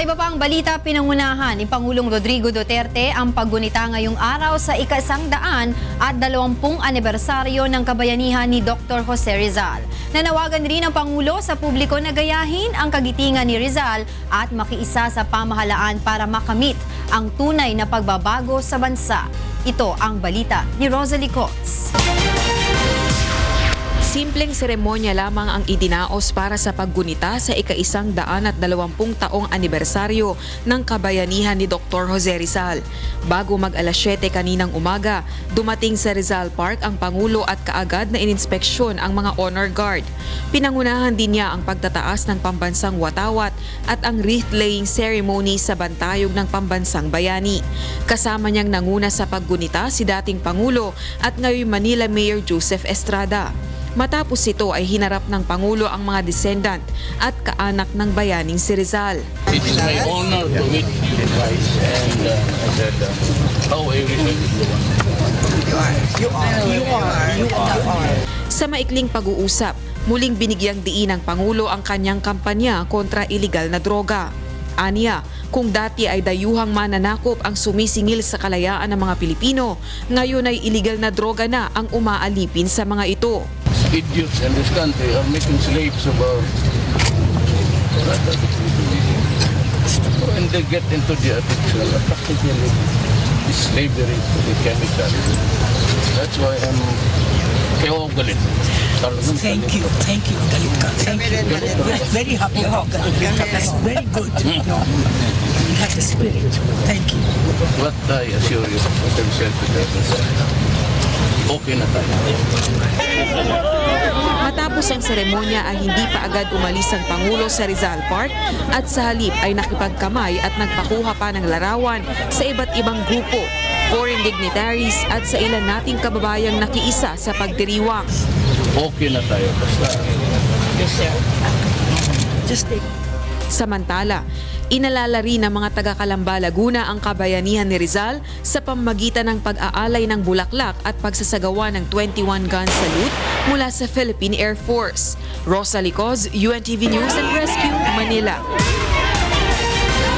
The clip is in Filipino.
Iba pang balita, pinangunahan ni Pangulong Rodrigo Duterte ang paggunita ngayong araw sa ikasang daan at dalawampung anibersaryo ng kabayanihan ni Dr. Jose Rizal. Nanawagan rin ang Pangulo sa publiko na gayahin ang kagitingan ni Rizal at makiisa sa pamahalaan para makamit ang tunay na pagbabago sa bansa. Ito ang balita ni Rosalie Cox. Simpleng seremonya lamang ang idinaos para sa paggunita sa ika-isang daan at dalawampung taong anibersaryo ng kabayanihan ni Dr. Jose Rizal. Bago mag alas 7 kaninang umaga, dumating sa Rizal Park ang Pangulo at kaagad na ininspeksyon ang mga honor guard. Pinangunahan din niya ang pagtataas ng pambansang watawat at ang wreath-laying ceremony sa bantayog ng pambansang bayani. Kasama niyang nanguna sa paggunita si dating Pangulo at ngayon Manila Mayor Joseph Estrada. Matapos ito ay hinarap ng Pangulo ang mga descendant at kaanak ng bayaning si Rizal. It is my honor to meet you guys and uh, I said, uh, how I wish I could go on. Sa maikling pag-uusap, muling binigyang diin ng Pangulo ang kanyang kampanya kontra iligal na droga. Aniya, kung dati ay dayuhang mananakop ang sumisingil sa kalayaan ng mga Pilipino, ngayon ay iligal na droga na ang umaalipin sa mga ito. Idiots in this country are making slaves of our... When they get into the addiction, practically it's slavery to the chemical. That's why I'm kaya ako galit. Thank you, thank you, galit ka. Thank you. We're very happy ako galit ka. That's very good. Hmm. No, you have the spirit. Thank you. But I assure you, what I've said to them is, okay na tayo. Matapos ang seremonya ay hindi pa agad umalis ang Pangulo sa Rizal Park at sa halip ay nakipagkamay at nagpakuha pa ng larawan sa iba't ibang grupo, foreign dignitaries at sa ilan nating kababayang nakiisa sa pagdiriwang. Okay na tayo. Basta Yes, sir. Just take Samantala, inalala rin ng mga taga-Kalamba Laguna ang kabayanihan ni Rizal sa pamamagitan ng pag-aalay ng bulaklak at pagsasagawa ng 21 gun salute mula sa Philippine Air Force. Rosa Licoz, UNTV News and Rescue, Manila.